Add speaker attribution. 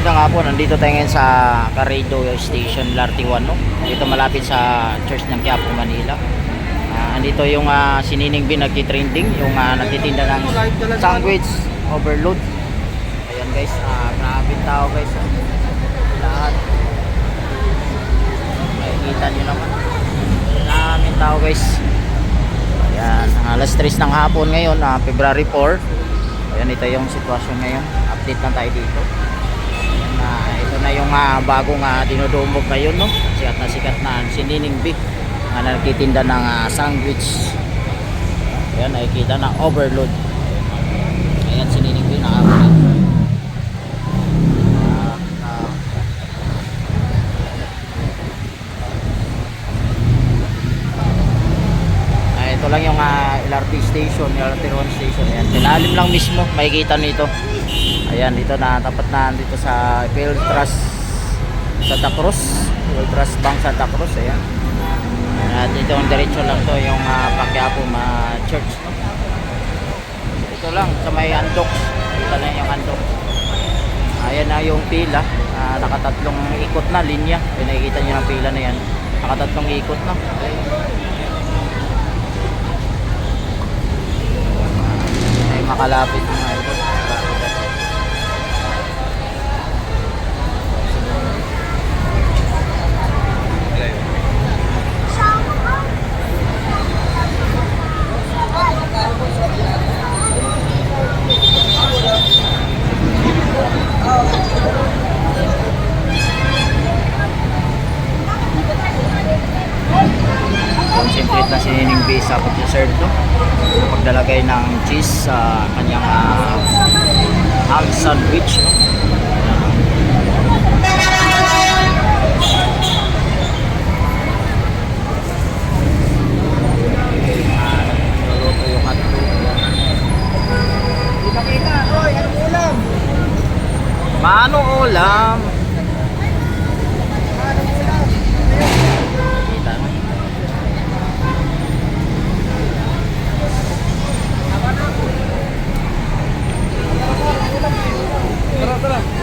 Speaker 1: Magandang hapon, nandito tayo ngayon sa Carrido Station, Lartiwan, no? Dito malapit sa Church ng Quiapo, Manila. Ah, andito yung uh, sinining bin nagtitrending, yung uh, nagtitinda ng sandwich overload. Ayan guys, ah, grabe tao guys. ah. Lahat. Makikita nyo naman. Daming tao guys. Ayan, alas 3 ng hapon ngayon, ah, February 4. Ayan, ito yung sitwasyon ngayon. Update lang tayo dito. Ah, ito na yung ah, bagong uh, dinudumog ngayon, no? Sikat na sikat na sinining big na nagtitinda ng ah, sandwich. Ayan, nakikita na overload. Ayan, sinining big nakakita. Ah, ah, Ah, ito lang yung uh, LRT station, LRT 1 station. Ayan, tilalim lang mismo, makikita nito. Ayan, dito na tapat na dito sa Field Trust Santa Cruz. Field Trust Bank Santa Cruz, ayan. At dito ang diretso lang to yung uh, Paquiapo ma Church. No? Ito lang sa may Andok. Ito na yung Andok. Ayan na yung pila. Ah, nakatatlong ikot na linya. Kung nakikita nyo ng pila na yan. Nakatatlong ikot na. Ay makalapit mga B sa pag-serve no? Pagdalagay ng cheese sa kanyang uh, ham sandwich no? Ah, niluluto Tara, tara.